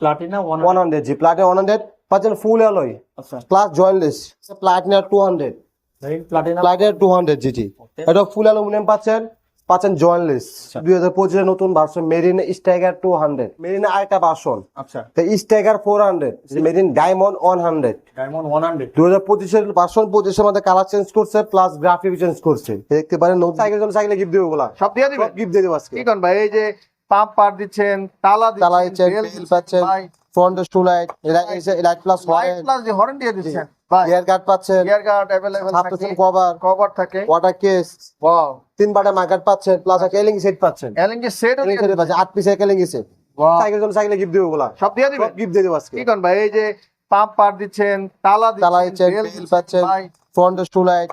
Platina one one hundred জি Platina one hundred পাচ্ছেন full alloy আচ্ছা plus jointless Platina two hundred Platina Platina two hundred জি জি Okay. এটা full aluminium পাচ্ছেন পাচ্ছেন jointless আচ্ছা। দুই হাজার পঁচিশের নতুন version Marine Steiger two hundred Marine আরেকটা ভার্সন আচ্ছা। Steiger four hundred Marine Diamond one hundred Diamond one hundred দুই হাজার পঁচিশের ভার্সন পঁচিশের মধ্যে কালার চেঞ্জ করছে প্লাস গ্রাফিক চেঞ্জ করছে। দেখতে পারেন নতুন সাইকেল জন্য সাইকেলে গিফট দেবো ওগুলা সব দিয়ে দিবেন গিফট দিয়ে দেবো আজকে। ভাই এই যে পাম্প পার দিচ্ছেন তালা তালা দিচ্ছেন, রেল wheel পাচ্ছেন। Front two light light plus light plus যে হর্ন দিয়ে দিচ্ছেন ভাই ইয়ার গার্ড পাচ্ছেন গিয়ার গার্ড अवेलेबल সাত থাকে কভার কভার থাকে ওয়াটার কেস ওয়াও তিন বাটা মার্কেট পাচ্ছেন প্লাস এলিং সেট পাচ্ছেন এলএনজি সেট এলিং সেট পাচ্ছেন আট পিস এলিং সেট ওয়াও সাইকেল জন্য সাইকেলে গিফট দেবো ওগুলা সব দিয়ে দিবেন গিফট দিয়ে দেবো আজকে কি করেন ভাই এই যে পাম্প পার দিচ্ছেন তালা তালা দিচ্ছেন দিচ্ছেন, রেল wheel পাচ্ছেন। Front two light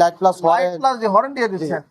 light plus light plus যে হর্ন দিয়ে দিচ্ছেন ভাই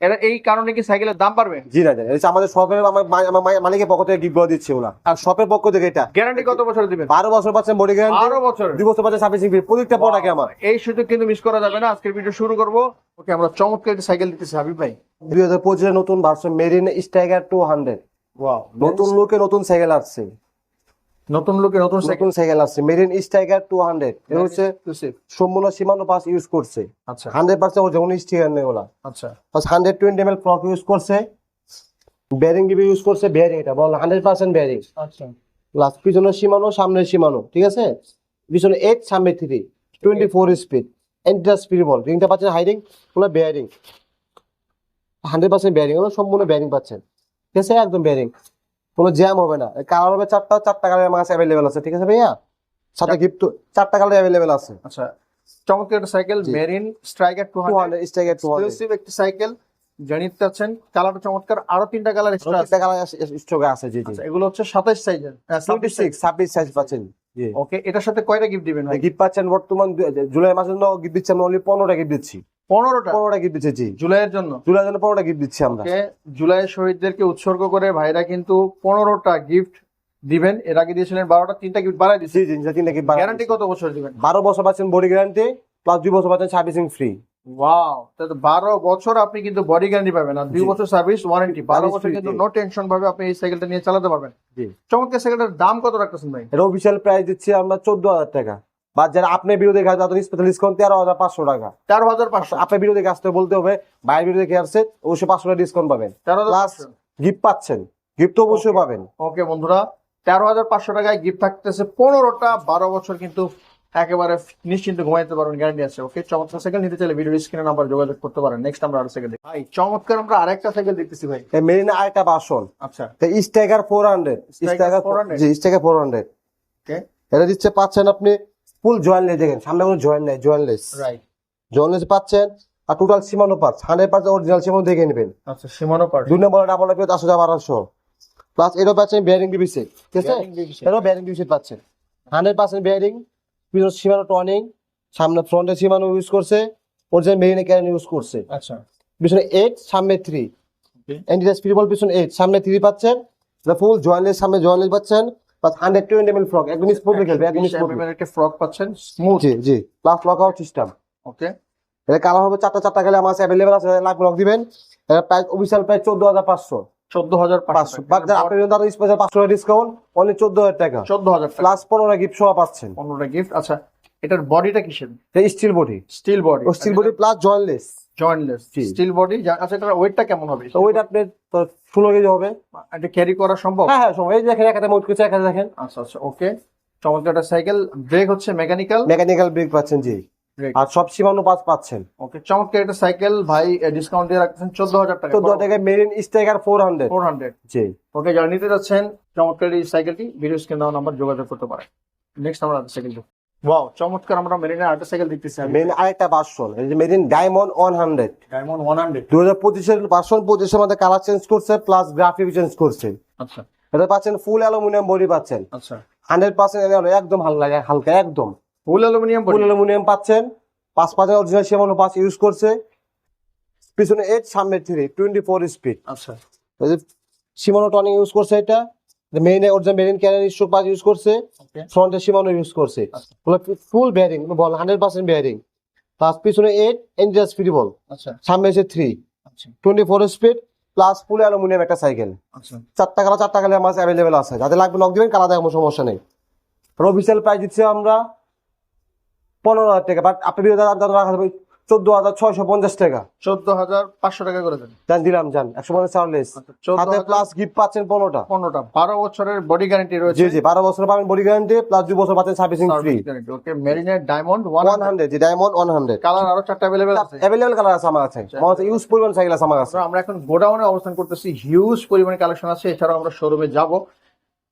এটা এই কারণে কি সাইকেলের দাম বাড়বে? জি না জানি এটা আমাদের শপের আমার মালিকের পক্ষ থেকে গিফট দিচ্ছে ওরা। আর শপের পক্ষ থেকে এটা। গ্যারান্টি কত বছর দিবেন? বারো বছর পাচ্ছেন বডি গ্যারান্টি বারো বছর? দুই বছর পাচ্ছেন সার্ভিসিং ফি প্রত্যেকটা প্রোডাক্ট আমার। এই সুযোগ কিন্তু মিস করা যাবে না। আজকের ভিডিও শুরু করব। ওকে আমরা চমৎকার একটি সাইকেল দিতেছি হাবিব ভাই। দুই হাজার পঁচিশের নতুন version Marine Steiger two hundred নতুন লুকে নতুন সাইকেল আসছে। নতুন লোকে নতুন সাইকেল নতুন সাইকেল আসছে। মেরিন স্টাইগার টু হান্ড্রেড এটা হচ্ছে সম্পূর্ণ সীমানো পাস ইউজ করছে। আচ্ছা। হান্ড্রেড পার্সেন্ট ওর যেমন স্টিকার নেই ওলা আচ্ছা। Plus hundred twenty M L flock use করছে। বেয়ারিং ডিবি ইউজ করছে বেয়ারিং এটা বল হান্ড্রেড পার্সেন্ট বেয়ারিং আচ্ছা। প্লাস পিছনের সীমানো সামনের সীমানো ঠিক আছে? পিছনে এইট সামনে three twenty four speed enter speed ball রিংটা পাচ্ছেন হাইরিং পুরো বেয়ারিং হান্ড্রেড পার্সেন্ট বেয়ারিং সম্পূর্ণ বেয়ারিং পাচ্ছেন। ঠিক আছে? একদম বেয়ারিং কোনো জ্যাম হবে না। কালার হবে চারটা চারটা কালার আমার কাছে অ্যাভেলেবেল আছে ঠিক আছে ভাইয়া? সাথে গিফট চারটা কালার অ্যাভেলেবেল আছে। আচ্ছা চমৎকার একটা cycle Marine Striker two hundred Steiger two hundred একটি সাইকেল জানিয়ে চাচ্ছেন কালারটা চমৎকার আরও তিনটা কালার এক্সট্রা আছে। কালার স্টকে আছে জি জি। আচ্ছা, এগুলো হচ্ছে সাতাশ সাইজের টোয়েন্টি সিক্স ছাব্বিশ সাইজ পাচ্ছেন ওকে এটার সাথে কয়টা গিফট দিবেন ভাই? গিফট পাচ্ছেন বর্তমান জুলাই মাসের জন্য গিফট দিচ্ছি আমরা অনলি পনেরোটা গিফট দিচ্ছি। পনেরোটা। পনেরোটা গিফট দিচ্ছি জি। জুলাইয়ের জন্য। জুলাই জন্য পনেরোটা গিফট দিচ্ছি আমরা। ওকে জুলাই শহীদদেরকে উৎসর্গ করে ভাইরা কিন্তু পনেরোটা গিফট দিবেন। এর আগে দিয়েছিলেন বারোটা তিনটা গিফট বাড়াই দিচ্ছি। জি জি জি, তিনটা গিফট গ্যারান্টি কত বছর দিবেন? বারো বছর পাচ্ছেন বডি গ্যারান্টি প্লাস দুই বছর পাচ্ছেন সার্ভিসিং ফ্রি ওয়াও তাহলে বারো বছর আপনি কিন্তু বডি গ্যারান্টি পাবেন আর দুই বছর সার্ভিস ওয়ারেন্টি বারো বছর কিন্তু নো টেনশন ভাবে আপনি এই সাইকেলটা নিয়ে চালাতে পারবেন। চমৎকার সাইকেলটার দাম কত রাখতেছেন ভাই? এটা অফিসিয়াল প্রাইস দিচ্ছি আমরা চোদ্দ হাজার টাকা। বা যারা আপনার বিরোধী কাজ তাদের স্পেশাল ডিসকাউন্ট তেরো হাজার পাঁচশো টাকা। তেরো হাজার পাঁচশো। আপনার বিরোধী কাজটা বলতে হবে বাইরের বিরোধী কে আসছে অবশ্যই পাঁচশো টাকা ডিসকাউন্ট পাবেন। প্লাস গিফট পাচ্ছেন গিফট তো অবশ্যই পাবেন। ওকে বন্ধুরা তেরো হাজার পাঁচশো টাকায় গিফট থাকতেছে পনেরোটা বারো বছর কিন্তু একেবারে নিশ্চিন্তে ঘুমাইতে পারবেন গ্যারান্টি আছে। ওকে চমৎকার সাইকেল নিতে চাইলে ভিডিও স্ক্রিনে নাম্বার যোগাযোগ করতে পারেন। নেক্সট আমরা আরও সাইকেল ভাই। চমৎকার আমরা আরেকটা সাইকেল দেখতেছি ভাই। মেরিনা আরেকটা বাসন আচ্ছা। Steiger four hundred Steiger Steiger 400 জি স্টাইগার ফোর হান্ড্রেড এটা দিচ্ছে পাচ্ছেন আপনি ফুল জয়েন্টলেস দেখেন সামনে কোনো জয়েন্ট নেই জয়েন্টলেস রাইট জয়েন্টলেস পাচ্ছেন আর টোটাল সীমানো পাচ্ছ হান্ড্রেড পার্সেন্ট অরিজিনাল সীমানো দেখে নেবেন। আচ্ছা সীমানো পার্ট দুই নম্বর ডাবল পেয়ে হাজার বারোশো প্লাস এটাও পাচ্ছেন বেয়ারিং বিবি সেট ঠিক আছে। এটাও বেয়ারিং বিবি সেট পাচ্ছেন। হান্ড্রেড পার্সেন্ট বেয়ারিং পিছনে সীমানো টনিং সামনে ফ্রন্টে সীমানো ইউজ করছে অরিজিনাল মেরিনে ক্যারেন ইউজ করছে। আচ্ছা। পিছনে এইট সামনে থ্রি Okay. এন্টিটা স্পিরিবল পিছনে এইট সামনে থ্রি পাচ্ছেন। ফুল জয়েন্টলেস সামনে জয়েন্টলেস পাচ্ছেন। Plus hundred twenty ML frock একদম স্মুথলি খেলবে একদম স্মুথলি একটা ফ্রক পাচ্ছেন স্মুথ জি জি plus lock out system okay এটা কালার হবে চারটা চারটা গেলে আমার অ্যাভেলেবেল আছে লক দিবেন। এটা প্রাইস অফিসিয়াল প্রাইস চোদ্দ হাজার পাঁচশো। চোদ্দ হাজার পাঁচশো। বাট আপনি স্পেশাল পাঁচশো ডিসকাউন্ট অনলি চোদ্দ হাজার টাকা। চোদ্দ হাজার প্লাস পনেরো গিফট সহ পাচ্ছেন পনেরোটা গিফট আচ্ছা। এটার বডিটা কিসের? স্টিল বডি স্টিল বডি ও steel body plus jointless jointless steel body আচ্ছা এটার ওয়েটটা কেমন হবে? তো ওইটা আপনার ষোলো কেজি হবে। এটা ক্যারি করা সম্ভব? হ্যাঁ হ্যাঁ সময় এই দেখেন একাতে মোট কিছু একাতে দেখেন। আচ্ছা আচ্ছা ওকে চমৎকার একটা সাইকেল ব্রেক হচ্ছে মেকানিক্যাল মেকানিক্যাল ব্রেক পাচ্ছেন জি। আর সব সীমানো পাঁচ পাচ্ছেন। ওকে চমৎকার একটা সাইকেল ভাই ডিসকাউন্ট দিয়ে রাখছেন চোদ্দ হাজার টাকা। চোদ্দ টাকায় marine স্টাইগার four hundred four hundred G. Okay যারা নিতে যাচ্ছেন। চমৎকার এই সাইকেলটি ভিডিও স্ক্রিন দেওয়া নাম্বার যোগাযোগ করতে পারেন। নেক্সট আমরা সাইকেল ওয়াও চমৎকার আমরা মেরিনের আরেকটা সাইকেল দেখতেছি মেরিন আরেকটা ভার্সন এই যে Marine Diamond one hundred Diamond one hundred দু হাজার পঁচিশের ভার্সন পঁচিশের মধ্যে কালার চেঞ্জ করছে প্লাস গ্রাফিক চেঞ্জ করছে। আচ্ছা। এটা পাচ্ছেন ফুল অ্যালুমিনিয়াম বডি পাচ্ছেন। আচ্ছা। হান্ড্রেড পার্সেন্ট একদম হালকা হালকা একদম। ফুল অ্যালুমিনিয়াম ফুল অ্যালুমিনিয়াম পাচ্ছেন। পাঁচ পাঁচের অরিজিনাল সেমন পাঁচ ইউজ করছে। পিছনে এইট সামনে থ্রি টোয়েন্টি ফোর স্পিড আচ্ছা সীমানো টনিং ইউজ করছে এটা। মেইন অরিজিনাল মেরিন ক্যারেন স্ট্রোক পাস ইউজ করছে ফ্রন্টে সীমানো ইউজ করছে। আচ্ছা। Full bearing ball hundred percent bearing plus পিছনে এইট এন্ডিয়াস ফ্রি বল আচ্ছা। সামনে এসে থ্রি আচ্ছা। Twenty four speed plus full aluminium একটা সাইকেল আচ্ছা। চারটা কালার চারটা কালার আমার অ্যাভেলেবেল আছে। যাদের লাগবে লক দিবেন কালার দেওয়ার কোনো সমস্যা নেই। অফিসিয়াল প্রাইস দিচ্ছি আমরা পনেরো হাজার টাকা বাট আপনি দাম রাখা চোদ্দ হাজার ছয়শো পঞ্চাশ টাকা। চোদ্দ হাজার পাঁচশো টাকা করে দেন। জান দিলাম জান একশো পঞ্চাশ চার্লেস চোদ্দ হাতে প্লাস গিফট পাচ্ছেন পনেরোটা। পনেরোটা বারো বছরের বডি গ্যারান্টি রয়েছে। জি জি বারো বছর পাবেন বডি গ্যারান্টি প্লাস দুই বছর পাচ্ছেন সার্ভিসিং ফ্রি ওকে মেরিনের ডায়মন্ড ওয়ান হান্ড্রেড জি ডায়মন্ড ওয়ান হান্ড্রেড কালার আরও চারটা অ্যাভেলেবেল আছে। অ্যাভেলেবেল কালার আছে আমার কাছে। আমার কাছে ইউজ পরিমাণ সাইকেল আছে আমার কাছে। আমরা- আমরা এখন গোডাউনে অবস্থান করতেছি হিউজ পরিমাণে কালেকশন আছে। এছাড়াও আমরা শোরুমে যাব।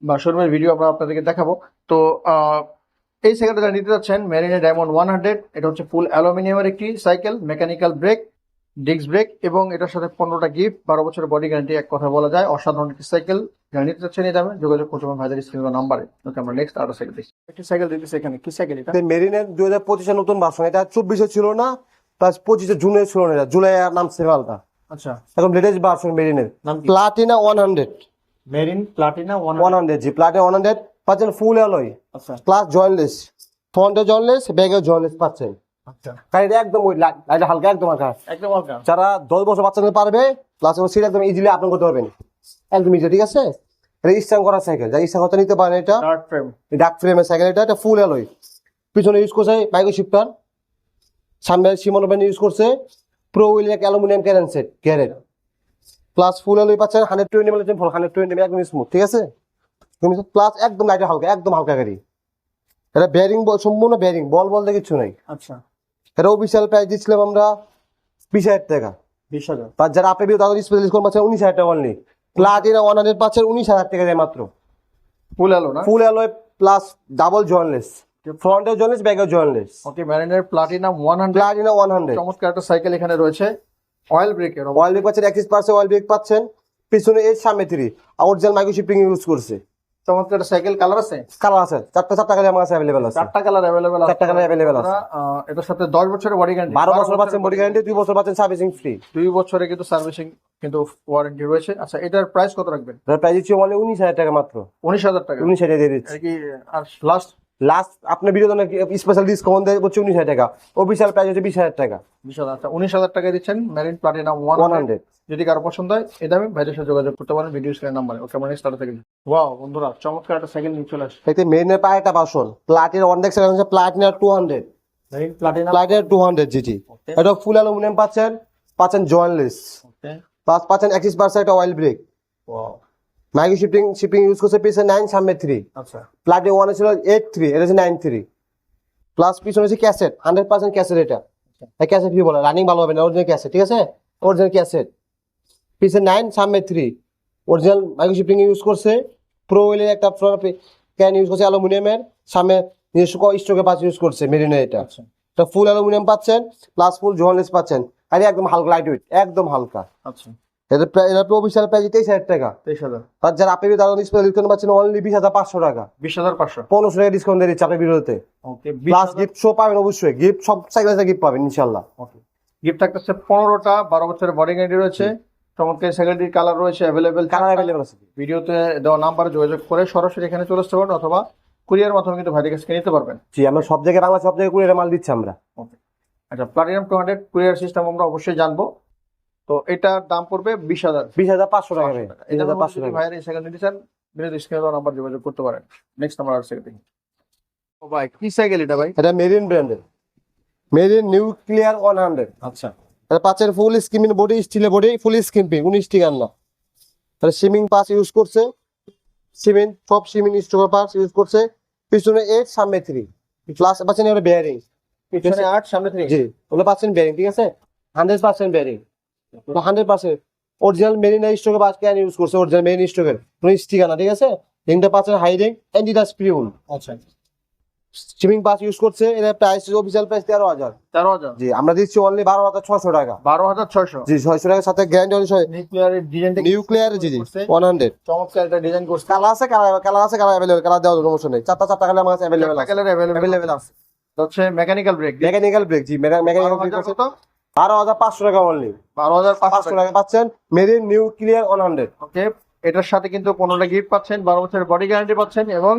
বা শোরুমের ভিডিও আমরা আপনাদেরকে দেখাবো। তো আহ, এই সাইকেলটা যারা নিতে যাচ্ছেন মেরিনে ডায়মন্ড ওয়ান হান্ড্রেড এটা হচ্ছে ফুল অ্যালুমিনিয়ামের একটি cycle mechanical brake disc brake এবং এটার সাথে পনেরোটা গিফট বারো বছরের বডি গ্যারান্টি এক কথা বলা যায় অসাধারণ একটি সাইকেল যারা নিতে চাচ্ছেন এই দামে যোগাযোগ করতে পারেন ভাইদের স্ক্রিন নাম্বারে ওকে আমরা নেক্সট আরও সাইকেল দেখি। একটি সাইকেল দিতেছি এখানে কি সাইকেল এটা? মেরিনের দুই হাজার পঁচিশে নতুন ভার্সন এটা চব্বিশে ছিল না প্লাস পঁচিশে জুনে ছিল না এটা জুলাই আর নামছে মালটা আচ্ছা। এখন লেটেস্ট ভার্সন মেরিনের নাম Platina one hundred Marin Platina one one hundred G Platina one hundred পাচ্ছেন ফুল অ্যালয় আচ্ছা। প্লাস জয়েন্টলেস ফ্রন্টে জয়েন্টলেস ব্যাগে জয়েন্টলেস পাচ্ছেন। আচ্ছা। গাড়িটা একদম ওই লাইট হালকা একদম হালকা। একদম হালকা। যারা দশ বছর বাচ্চাদের পারবে প্লাস সিট একদম ইজিলি আপনি করতে পারবেন একদম ইজি ঠিক আছে? এটা স্ট্যান্ড করা সাইকেল যা করতে নিতে পারেন এটা ডার্ক ফ্রেম ডাক ফ্রেমের সাইকেল এটা এটা ফুল অ্যালয় পিছনে ইউজ করছে শিফটার সামনে সিমন ব্যান্ড ইউজ করছে প্রো অ্যালুমিনিয়াম ক্যারেন সেট ক্যারেট প্লাস ফুল অ্যালয় পাচ্ছেন হান্ড্রেড টোয়েন্টি মিলে ফুল হান্ড্রেড টোয়েন্টি একদম স্মুথ ঠিক আছে? প্লাস একদম লাইটে হালকা একদম হালকা গাড়ি। এটা বেয়ারিং সম্পূর্ণ বেয়ারিং বল বলতে কিছু নাই। আচ্ছা। এটা অফিসিয়াল প্রাইস দিচ্ছিলাম আমরা বিশ হাজার টাকা। বিশ হাজার। তার যারা আপনি তাদের স্পেশাল ডিসকাউন্ট পাচ্ছেন উনিশ হাজার টাকা অনলি প্লাটিনা ওয়ান হান্ড্রেড পাচ্ছেন উনিশ হাজার টাকা দেয় মাত্র। ফুল এলো না? Full alloy plus double jointless ফ্রন্টের জয়েন্টলেস ব্যাকের jointless okay ম্যারিনের Platinum one hundred Platina one hundred চমৎকার একটা সাইকেল এখানে রয়েছে। অয়েল ব্রেকের অয়েল ব্রেক পাচ্ছেন এক্সিস পার্সে অয়েল ব্রেক পাচ্ছেন পিছনে এর সামনে three original micro shifting use করছে। চমৎকার সাইকেল কালার আছে? কালার আছে। চারটা চারটা কালার আমার কাছে অ্যাভেলেবেল আছে। চারটা কালার অ্যাভেলেবেল আছে। চারটা colour available আছে। এটার সাথে দশ বছরের বডি গ্যারান্টি বারো বছর পাচ্ছেন বডি গ্যারান্টি দুই বছর পাচ্ছেন সার্ভিসিং ফ্রি দুই বছরে কিন্তু সার্ভিসিং কিন্তু ওয়ারেন্টি রয়েছে। আচ্ছা এটার প্রাইস কত রাখবেন? প্রাইস উনিশ হাজার টাকা মাত্র। উনিশ হাজার টাকা। উনিশ হাজার দিয়ে দিচ্ছি। এটা কি আর লাস্ট লাস্ট আপনার ভিডিও স্পেশাল ডিসকাউন্ট দেয় হচ্ছে উনিশ হাজার টাকা। অফিসিয়াল প্রাইস হচ্ছে বিশ হাজার টাকা। বিশ হাজার আচ্ছা উনিশ হাজার টাকা দিচ্ছেন ম্যারিন প্লাটিনাম ওয়ান হান্ড্রেড যদি কারও পছন্দ হয় এই দামে ভাইদের সাথে যোগাযোগ করতে পারেন ভিডিও স্ক্রিনের নাম্বারে ওকে আমরা নেক্সট থেকে ওয়াও বন্ধুরা চমৎকার একটা সাইকেল নিয়ে চলে আসছে। দেখতে মেরিনের পায়ে একটা বাসন। প্লাটির ওয়ান ডেক্স হচ্ছে প্লাটিনার টু হান্ড্রেড প্লাটিনার টু হান্ড্রেড জিটি এটা ফুল অ্যালুমিনিয়াম পাচ্ছেন পাচ্ছেন জয়েন্টলেস ওকে প্লাস পাচ্ছেন এক্সিস পার্সে একটা oil brake wow micro shifting shifting use করছে পিছনে নাইন সামনে থ্রি আচ্ছা। প্লাটিন ওয়ান ছিল এইট থ্রি এটা হচ্ছে নাইন থ্রি প্লাস পিছনে হচ্ছে ক্যাসেট হান্ড্রেড পার্সেন্ট ক্যাসেট এটা। ক্যাসেট কি বলে? রানিং ভালো হবে না অরিজিনাল ক্যাসেট ঠিক আছে? অরিজিনাল ক্যাসেট পিছনে নাইন সামনে three original micro shifting use করছে। প্রো ওয়েলের একটা ক্যান ইউজ করছে অ্যালুমিনিয়ামের। সামনে নিজস্ব স্টোকে পাঁচ ইউজ করছে মেরিনের এটা। আচ্ছা। এটা ফুল অ্যালুমিনিয়াম পাচ্ছেন প্লাস ফুল জোহানলেস পাচ্ছেন। আর একদম হালকা লাইট ওয়েট একদম হালকা। আচ্ছা। এটা প্রায় এটা অফিসিয়াল প্রাইস তেইশ হাজার টাকা। তেইশ হাজার। আর যারা আপনি তারা স্পেশাল ডিসকাউন্ট পাচ্ছেন অনলি বিশ হাজার পাঁচশো টাকা। বিশ হাজার পাঁচশো। পনেরোশো টাকা ডিসকাউন্ট দিয়ে দিচ্ছে বিরোধে ওকে প্লাস গিফট শো পাবেন অবশ্যই। গিফট সব সাইকেল গিফট পাবেন ইনশাল্লাহ ওকে গিফট থাকতেছে পনেরোটা বারো বছরের বডি গ্যারান্টি রয়েছে। চমৎকার সাইকেলটির কালার রয়েছে অ্যাভেলেবেল কালার অ্যাভেলেবল আছে। ভিডিওতে দেওয়া নাম্বারে যোগাযোগ করে সরাসরি এখানে চলে আসতে পারেন অথবা কুরিয়ার মাধ্যমে কিন্তু ভাইদের কাছে নিতে পারবেন। জি আমরা সব জায়গায় বাংলা সব জায়গায় কুড়িয়ে মাল দিচ্ছি আমরা। আচ্ছা platinum two hundred courier system আমরা অবশ্যই জানব। তো এটার দাম পড়বে বিশ হাজার। বিশ হাজার পাঁচশো টাকা বিশ হাজার পাঁচশো টাকা। ভাইয়ের এই সাইকেল নিতে চান বিনোদ স্ক্রিনে নাম্বার যোগাযোগ করতে পারেন। নেক্সট নাম্বার আর সাইকেল দেখি ও ভাই কি সাইকেল এটা ভাই? এটা মেরিন ব্র্যান্ডের মেরিন নিউক্লিয়ার ওয়ান হান্ড্রেড আচ্ছা। এটা পাঁচের ফুল স্কিমিং বডি স্টিলের বডি ফুল স্কিমিং উনিশ টিকার না। তাহলে সিমিং পাস ইউজ করছে। সিমেন্ট সব সিমিং স্টোকার পাস ইউজ করছে। পিছনে এইট সামনে থ্রি প্লাস পাচ্ছেন এবার বেয়ারিং পিছনে আট সামনে থ্রি জি। ওগুলো পাচ্ছেন বেয়ারিং ঠিক আছে? Hundred percent bearing hundred percent original Marine স্টোকে বাস ক্যান ইউজ করছে অরিজিনাল মেরিন স্টোকের কোনো স্টিকার না ঠিক আছে? রিংটা পাচ্ছেন হাই রিং অ্যান্ডিডাস প্রিউল আচ্ছা। স্টিমিং পাস ইউজ করছে এর প্রাইস অফিসিয়াল প্রাইস তেরো হাজার। তেরো হাজার। জি আমরা দিচ্ছি অনলি বারো হাজার ছশো টাকা। বারো হাজার ছয়শো। জি ছয়শো টাকার সাথে অনুসারে ডিজাইনটা নিউক্লিয়ার জি জি ওয়ান হান্ড্রেড চমৎকার একটা ডিজাইন করছে। কালার আছে কালার কালার আছে কালার অ্যাভেলেবল কালার সমস্যা নেই। চারটা চারটা কালার আমার কাছে অ্যাভেলেবল আছে। অ্যাভেলেবল আছে। হচ্ছে মেকানিক্যাল ব্রেক মেকানিক্যাল ব্রেক জি মেকানিক্যাল ব্রেক বারো হাজার পাঁচশো টাকা অনলি বারো হাজার পাঁচশো টাকা পাচ্ছেন Marine Nuclear one hundred okay এটার সাথে কিন্তু পনেরোটা গিফট পাচ্ছেন বারো বছরের বডি গ্যারান্টি পাচ্ছেন এবং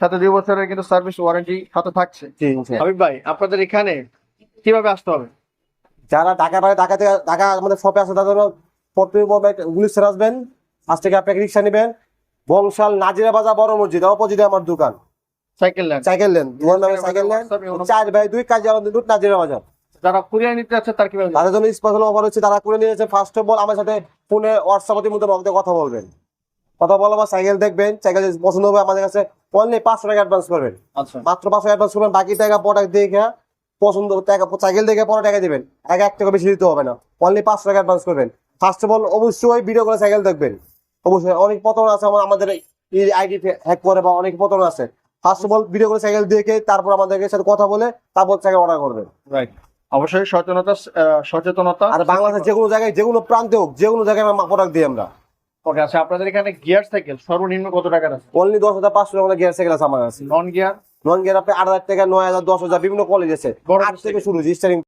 সাথে দুই বছরের কিন্তু সার্ভিস ওয়ারেন্টি সাথে থাকছে। হাবিব ভাই আপনাদের এখানে কীভাবে আসতে হবে? যারা ঢাকা বাইরে ঢাকা থেকে ঢাকা আমাদের শপে আছে তাদের গুলিস্তান আসবেন। আজ থেকে আপনি রিক্সা নেবেন। বংশাল নাজিরা বাজার বড় মসজিদ অপোজিটে আমার দোকান। সাইকেল ল্যান্ড সাইকেল লেন দোকান নামে সাইকেল লেন চার ভাই দুই কাজ দুধ নাজিরা বাজার। যারা কুরিয়ার নিতে যাচ্ছে তার কীভাবে তাদের জন্য স্পেশাল অফার হচ্ছে তারা করে নিয়েছে ফার্স্ট অফ অল আমার সাথে ফোনে হোয়াটসঅ্যাপের মধ্যে নক কথা বলবেন। কথা বলব বা সাইকেল দেখবেন সাইকেল পছন্দ হবে আমাদের কাছে অনলি পাঁচশো টাকা অ্যাডভান্স করবেন। আচ্ছা। মাত্র পাঁচশো অ্যাডভান্স করবেন বাকি টাকা প্রোডাক্ট দেখে পছন্দ টাকা সাইকেল দেখে পরে টাকা দেবেন। এক এক টাকা বেশি দিতে হবে না। অনলি পাঁচশো টাকা অ্যাডভান্স করবেন। ফার্স্ট অফ অল অবশ্যই ভিডিও করে সাইকেল দেখবেন। অবশ্যই অনেক পতন আছে আমাদের আইডি হ্যাক করে বা অনেক পতন আছে। ফার্স্ট অফ অল ভিডিও করে সাইকেল দেখে তারপর আমাদের সাথে কথা বলে তারপর সাইকেল অর্ডার করবেন। রাইট অবশ্যই সচেতনতা সচেতনতা। আর বাংলাদেশের যে কোনো জায়গায় যে কোনো প্রান্তে হোক যে কোনো জায়গায় আমরা প্রোডাক্ট দিই আমরা। ওকে আচ্ছা আপনাদের এখানে গিয়ার সাইকেল সর্বনিম্ন কত টাকার আছে? অনলি দশ হাজার পাঁচশো টাকা গিয়ার সাইকেল আছে আমার কাছে। নন গিয়ার নন গিয়ার আপনি আট হাজার টাকা নয় হাজার দশ হাজার বিভিন্ন কলেজ আছে। আট থেকে শুরু স্টারিং